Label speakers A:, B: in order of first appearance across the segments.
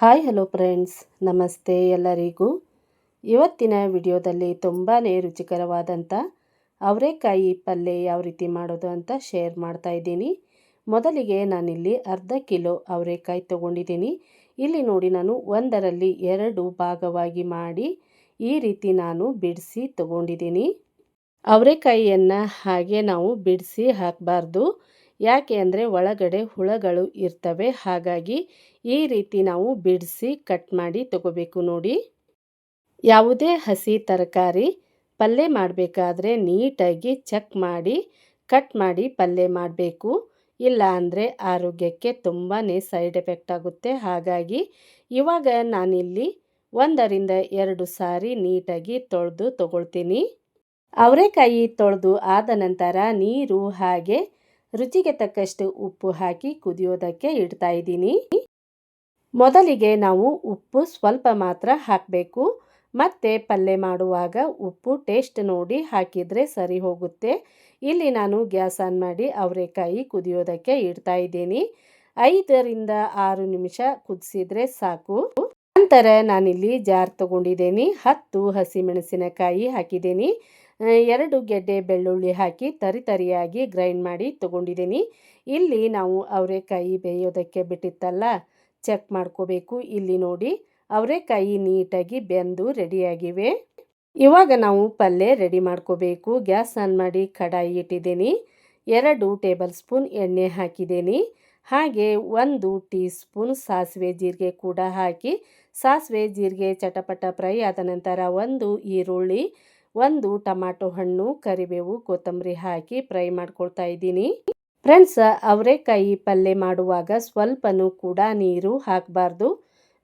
A: Hi, hello friends. ನಮಸ್ತೆ ಎಲ್ಲರಿಗೂ. ಇವತ್ತಿನ ವಿಡಿಯೋದಲ್ಲಿ ತುಂಬಾ ರುಚಿಕರವಾದಂಥ ಅವರೆಕಾಯಿ ಪಲ್ಯ ಯಾವ ರೀತಿ ಮಾಡೋದು ಅಂತ ಶೇರ್ ಮಾಡ್ತಾ ಇದ್ದೀನಿ. ಮೊದಲಿಗೆ ನಾನಿಲ್ಲಿ ಅರ್ಧ ಕಿಲೋ ಅವರೆಕಾಯಿ ತೊಗೊಂಡಿದ್ದೀನಿ. ಇಲ್ಲಿ ನೋಡಿ ನಾನು ಒಂದರಲ್ಲಿ ಎರಡು ಭಾಗವಾಗಿ ಮಾಡಿ ಈ ರೀತಿ ನಾನು ಬಿಡಿಸಿ ತೊಗೊಂಡಿದ್ದೀನಿ. ಅವರೆಕಾಯಿಯನ್ನು ಹಾಗೆ ನಾವು ಬಿಡಿಸಿ ಹಾಕಬಾರ್ದು. ಯಾಕೆ ಅಂದರೆ ಒಳಗಡೆ ಹುಳಗಳು ಇರ್ತವೆ. ಹಾಗಾಗಿ ಈ ರೀತಿ ನಾವು ಬಿಡಿಸಿ ಕಟ್ ಮಾಡಿ ತಗೋಬೇಕು ನೋಡಿ. ಯಾವುದೇ ಹಸಿ ತರಕಾರಿ ಪಲ್ಯ ಮಾಡಬೇಕಾದ್ರೆ ನೀಟಾಗಿ ಚೆಕ್ ಮಾಡಿ ಕಟ್ ಮಾಡಿ ಪಲ್ಯ ಮಾಡಬೇಕು. ಇಲ್ಲ ಅಂದರೆ ಆರೋಗ್ಯಕ್ಕೆ ತುಂಬಾ ಸೈಡ್ ಎಫೆಕ್ಟ್ ಆಗುತ್ತೆ. ಹಾಗಾಗಿ ಇವಾಗ ನಾನಿಲ್ಲಿ ಒಂದರಿಂದ ಎರಡು ಸಾರಿ ನೀಟಾಗಿ ತೊಳೆದು ತಗೊಳ್ತೀನಿ. ಅವರೆಕಾಯಿ ತೊಳೆದು ಆದ ನಂತರ ನೀರು ಹಾಗೆ ರುಚಿಗೆ ತಕ್ಕಷ್ಟು ಉಪ್ಪು ಹಾಕಿ ಕುದಿಯೋದಕ್ಕೆ ಇಡ್ತಾ ಇದ್ದೀನಿ. ಮೊದಲಿಗೆ ನಾವು ಉಪ್ಪು ಸ್ವಲ್ಪ ಮಾತ್ರ ಹಾಕಬೇಕು. ಮತ್ತೆ ಪಲ್ಯ ಮಾಡುವಾಗ ಉಪ್ಪು ಟೇಸ್ಟ್ ನೋಡಿ ಹಾಕಿದರೆ ಸರಿ ಹೋಗುತ್ತೆ. ಇಲ್ಲಿ ನಾನು ಗ್ಯಾಸ್ ಆನ್ ಮಾಡಿ ಅವರೆಕಾಯಿ ಕುದಿಯೋದಕ್ಕೆ ಇಡ್ತಾ ಇದ್ದೀನಿ. ಐದರಿಂದ ಆರು ನಿಮಿಷ ಕುದಿಸಿದರೆ ಸಾಕು. ನಂತರ ನಾನಿಲ್ಲಿ ಜಾರ್ ತಗೊಂಡಿದ್ದೀನಿ. ಹತ್ತು ಹಸಿಮೆಣಸಿನಕಾಯಿ ಹಾಕಿದ್ದೀನಿ. ಎರಡು ಗೆಡ್ಡೆ ಬೆಳ್ಳುಳ್ಳಿ ಹಾಕಿ ತರಿ ತರಿಯಾಗಿ ಗ್ರೈಂಡ್ ಮಾಡಿ ತೊಗೊಂಡಿದ್ದೀನಿ. ಇಲ್ಲಿ ನಾವು ಅವರೆಕಾಯಿ ಬೇಯೋದಕ್ಕೆ ಬಿಟ್ಟಿತ್ತಲ್ಲ ಚೆಕ್ ಮಾಡ್ಕೋಬೇಕು. ಇಲ್ಲಿ ನೋಡಿ, ಅವರೆಕಾಯಿ ನೀಟಾಗಿ ಬೆಂದು ರೆಡಿಯಾಗಿವೆ. ಇವಾಗ ನಾವು ಪಲ್ಯ ರೆಡಿ ಮಾಡ್ಕೋಬೇಕು. ಗ್ಯಾಸ್ ಆನ್ ಮಾಡಿ ಕಡಾಯಿ ಇಟ್ಟಿದ್ದೀನಿ. ಎರಡು ಟೇಬಲ್ ಸ್ಪೂನ್ ಎಣ್ಣೆ ಹಾಕಿದ್ದೀನಿ. ಹಾಗೆ ಒಂದು ಟೀ ಸ್ಪೂನ್ ಸಾಸಿವೆ ಜೀರಿಗೆ ಕೂಡ ಹಾಕಿ, ಸಾಸಿವೆ ಜೀರಿಗೆ ಚಟಪಟ ಫ್ರೈ ಆದ ನಂತರ ಒಂದು ಈರುಳ್ಳಿ ಒಂದು ಟೊಮ್ಯಾಟೊ ಹಣ್ಣು, ಕರಿಬೇವು, ಕೊತ್ತಂಬರಿ ಹಾಕಿ ಫ್ರೈ ಮಾಡ್ಕೊಳ್ತಾ ಇದ್ದೀನಿ. ಫ್ರೆಂಡ್ಸ್, ಅವರೆಕಾಯಿ ಪಲ್ಯ ಮಾಡುವಾಗ ಸ್ವಲ್ಪನೂ ಕೂಡ ನೀರು ಹಾಕಬಾರ್ದು.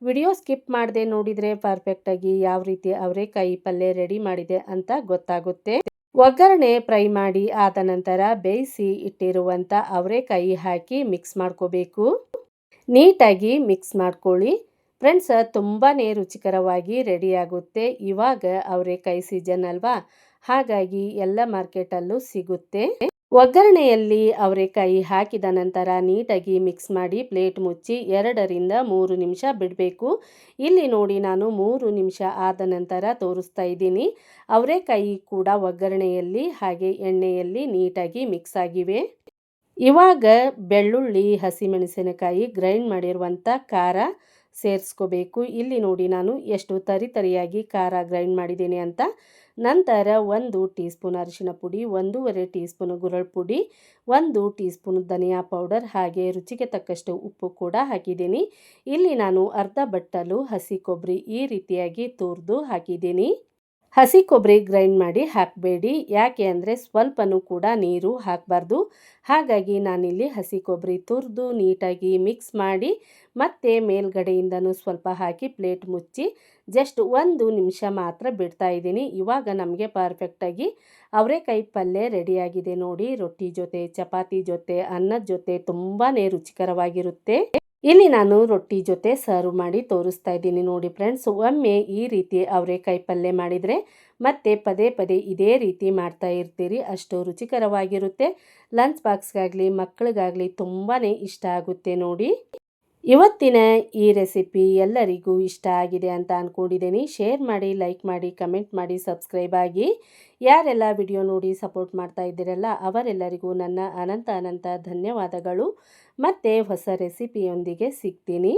A: ವಿಡಿಯೋ ಸ್ಕಿಪ್ ಮಾಡದೆ ನೋಡಿದರೆ ಪರ್ಫೆಕ್ಟಾಗಿ ಯಾವ ರೀತಿ ಅವರೆಕಾಯಿ ಪಲ್ಯ ರೆಡಿ ಮಾಡಿದೆ ಅಂತ ಗೊತ್ತಾಗುತ್ತೆ. ಒಗ್ಗರಣೆ ಫ್ರೈ ಮಾಡಿ ಆದ ನಂತರ ಬೇಯಿಸಿ ಇಟ್ಟಿರುವಂಥ ಅವರೆಕಾಯಿ ಹಾಕಿ ಮಿಕ್ಸ್ ಮಾಡ್ಕೋಬೇಕು. ನೀಟಾಗಿ ಮಿಕ್ಸ್ ಮಾಡ್ಕೊಳ್ಳಿ. ಫ್ರೆಂಡ್ಸ್ ತುಂಬಾ ರುಚಿಕರವಾಗಿ ರೆಡಿಯಾಗುತ್ತೆ. ಇವಾಗ ಅವರೆಕಾಯಿ ಸೀಸನ್ ಅಲ್ವಾ? ಹಾಗಾಗಿ ಎಲ್ಲ ಮಾರ್ಕೆಟಲ್ಲೂ ಸಿಗುತ್ತೆ. ಒಗ್ಗರಣೆಯಲ್ಲಿ ಅವರೆಕಾಯಿ ಹಾಕಿದ ನಂತರ ನೀಟಾಗಿ ಮಿಕ್ಸ್ ಮಾಡಿ ಪ್ಲೇಟ್ ಮುಚ್ಚಿ ಎರಡರಿಂದ ಮೂರು ನಿಮಿಷ ಬಿಡಬೇಕು. ಇಲ್ಲಿ ನೋಡಿ ನಾನು ಮೂರು ನಿಮಿಷ ಆದ ನಂತರ ತೋರಿಸ್ತಾ ಇದ್ದೀನಿ. ಅವರೆಕಾಯಿ ಕೂಡ ಒಗ್ಗರಣೆಯಲ್ಲಿ ಹಾಗೆ ಎಣ್ಣೆಯಲ್ಲಿ ನೀಟಾಗಿ ಮಿಕ್ಸ್ ಆಗಿವೆ. ಇವಾಗ ಬೆಳ್ಳುಳ್ಳಿ, ಹಸಿಮೆಣಸಿನಕಾಯಿ ಗ್ರೈಂಡ್ ಮಾಡಿರುವಂಥ ಖಾರ ಸೇರಿಸ್ಕೋಬೇಕು. ಇಲ್ಲಿ ನೋಡಿ ನಾನು ಎಷ್ಟು ತರಿ ತರಿಯಾಗಿ ಖಾರ ಗ್ರೈಂಡ್ ಮಾಡಿದ್ದೀನಿ ಅಂತ. ನಂತರ ಒಂದು ಟೀ ಸ್ಪೂನ್ ಅರಿಶಿನ ಪುಡಿ, ಒಂದೂವರೆ ಟೀ ಸ್ಪೂನ್ ಗುರಳ್ ಪುಡಿ, ಒಂದು ಟೀ ಸ್ಪೂನ್ ಧನಿಯಾ ಪೌಡರ್ ಹಾಗೆ ರುಚಿಗೆ ತಕ್ಕಷ್ಟು ಉಪ್ಪು ಕೂಡ ಹಾಕಿದ್ದೀನಿ. ಇಲ್ಲಿ ನಾನು ಅರ್ಧ ಬಟ್ಟಲು ಹಸಿ ಕೊಬ್ಬರಿ ಈ ರೀತಿಯಾಗಿ ತುರಿದು ಹಾಕಿದ್ದೀನಿ. ಹಸಿ ಕೊಬ್ಬರಿ ಗ್ರೈಂಡ್ ಮಾಡಿ ಹಾಕಬೇಡಿ. ಯಾಕೆ ಅಂದರೆ ಸ್ವಲ್ಪನೂ ಕೂಡ ನೀರು ಹಾಕಬಾರ್ದು. ಹಾಗಾಗಿ ನಾನಿಲ್ಲಿ ಹಸಿ ಕೊಬ್ಬರಿ ತುರಿದು ನೀಟಾಗಿ ಮಿಕ್ಸ್ ಮಾಡಿ ಮತ್ತೆ ಮೇಲ್ಗಡೆಯಿಂದನೂ ಸ್ವಲ್ಪ ಹಾಕಿ ಪ್ಲೇಟ್ ಮುಚ್ಚಿ ಜಸ್ಟ್ ಒಂದು ನಿಮಿಷ ಮಾತ್ರ ಬಿಡ್ತಾ ಇದ್ದೀನಿ. ಇವಾಗ ನಮಗೆ ಪರ್ಫೆಕ್ಟಾಗಿ ಅವರೆಕಾಯಿ ಪಲ್ಯ ರೆಡಿಯಾಗಿದೆ ನೋಡಿ. ರೊಟ್ಟಿ ಜೊತೆ, ಚಪಾತಿ ಜೊತೆ, ಅನ್ನದ ಜೊತೆ ತುಂಬಾ ರುಚಿಕರವಾಗಿರುತ್ತೆ. ಇಲ್ಲಿ ನಾನು ರೊಟ್ಟಿ ಜೊತೆ ಸರ್ವ್ ಮಾಡಿ ತೋರಿಸ್ತಾ ಇದ್ದೀನಿ ನೋಡಿ ಫ್ರೆಂಡ್ಸ್ ಒಮ್ಮೆ ಈ ರೀತಿ ಅವರೇಕಾಯಿ ಪಲ್ಯ ಮಾಡಿದರೆ ಮತ್ತೆ ಪದೇ ಪದೇ ಇದೇ ರೀತಿ ಮಾಡ್ತಾ ಇರ್ತೀರಿ. ಅಷ್ಟು ರುಚಿಕರವಾಗಿರುತ್ತೆ. ಲಂಚ್ ಬಾಕ್ಸ್ಗಾಗಲಿ ಮಕ್ಕಳಿಗಾಗಲಿ ತುಂಬಾ ಇಷ್ಟ ಆಗುತ್ತೆ ನೋಡಿ. ಇವತ್ತಿನ ಈ ರೆಸಿಪಿ ಎಲ್ಲರಿಗೂ ಇಷ್ಟ ಆಗಿದೆ ಅಂತ ಅಂದ್ಕೊಂಡಿದ್ದೀನಿ ಶೇರ್ ಮಾಡಿ ಲೈಕ್ ಮಾಡಿ ಕಮೆಂಟ್ ಮಾಡಿ ಸಬ್ಸ್ಕ್ರೈಬ್ ಆಗಿ. ಯಾರೆಲ್ಲ ವಿಡಿಯೋ ನೋಡಿ ಸಪೋರ್ಟ್ ಮಾಡ್ತಾ ಇದ್ದೀರಲ್ಲ, ಅವರೆಲ್ಲರಿಗೂ ನನ್ನ ಅನಂತ ಅನಂತ ಧನ್ಯವಾದಗಳು. ಮತ್ತು ಹೊಸ ರೆಸಿಪಿಯೊಂದಿಗೆ ಸಿಗ್ತೀನಿ.